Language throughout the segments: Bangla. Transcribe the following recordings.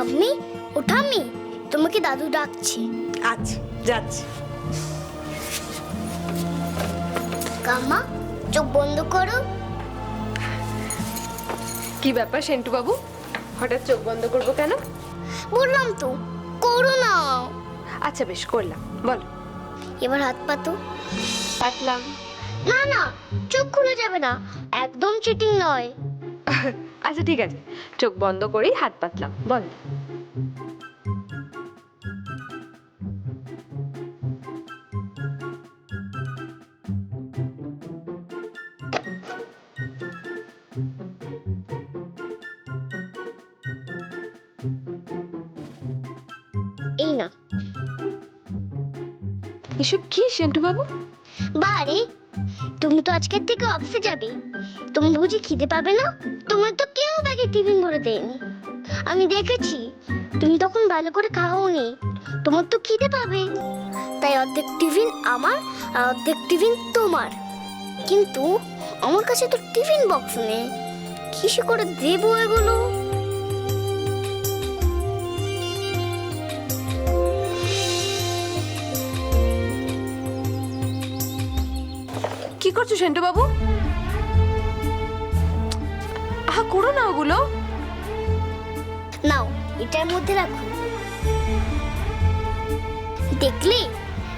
ঠাম্মি ও ঠাম্মি তোমাকে দাদু ডাকছে। আচ্ছা যাচ্ছি। কাম্মা চোখ বন্ধ করো। কি ব্যাপার সেন্টু বাবু হঠাৎ চোখ বন্ধ করব কেন? বললাম তো করো না। আচ্ছা বেশ করলাম। বল। এবার হাত পাতো পাতলাম না না চোখ খুলে যাবে না। একদম চিটিং নয়। আচ্ছা ঠিক আছে। চোখ বন্ধ করেই হাত পাতলাম। বল এই না। এসব কি সেন্টু বাবু বারে তুমি তো আজকের থেকে অফিসে যাবে। তুমি বুঝি খিদে পাবে না? তোমার তো কেউ ব্যাগে টিফিন ভরে দেয়নি। আমি দেখেছি, তুমি তখন ভালো করে খাওনি। তোমার তো খিদে পাবে। তাই অর্ধেক টিফিন আমার আর অর্ধেক টিফিন তোমার। কিন্তু আমার কাছে তো টিফিন বক্স নেই। কিসে করে দেবো এগুলো? কি করছ সেন্টু বাবু আহা করো না ওগুলো। নাও এটার মধ্যে রাখো। দেখলি?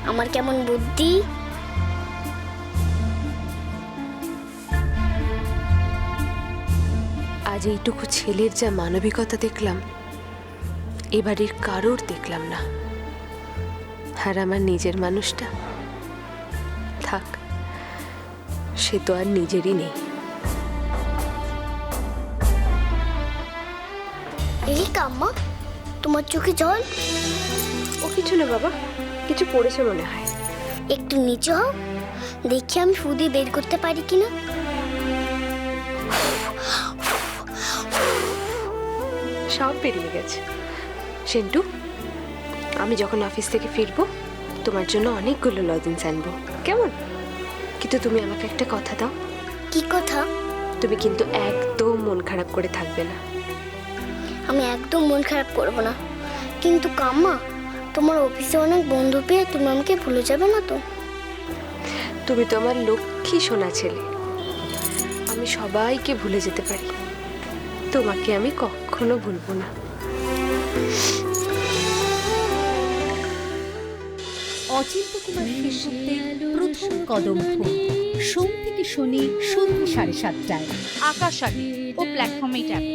আমার কেমন বুদ্ধি। আজ এইটুকু ছেলের যা মানবিকতা দেখলাম এবারের কারোর দেখলাম না। আর আমার নিজের মানুষটা। থাক। সে তো আর নিজেরই নেই। এই কাম্মা তোমার চোখে জল? ও কিছু না বাবা কিছু পড়েছে মনে হয়। একটু নিচু হও দেখি আমি ফুদি বের করতে পারি কিনা। সব বেরিয়ে গেছে। সেন্টু আমি যখন অফিস থেকে ফিরবো তোমার জন্য অনেকগুলো লজেন্স আনব। কেমন? কিন্তু তুমি আমাকে একটা কথা দাও। কি কথা? তুমি কিন্তু একদম মন খারাপ করে থাকবে না। আমি একদম মন খারাপ করব না। কিন্তু কাম্মা তোমার অফিসে অনেক বন্ধু পেয়ে তুমি আমাকে ভুলে যাবে না তো? তুমি তো আমার লক্ষ্মী সোনা ছেলে। আমি সবাইকে ভুলে যেতে পারি। তোমাকে আমি কখনো ভুলবো না। অচিন্ত কুমার সেনগুপ্তের প্রথম কদম ফুল সোম থেকে শনি সন্ধ্যে সাড়ে সাতটায়। আকাশ ও প্ল্যাটফর্মে যাবে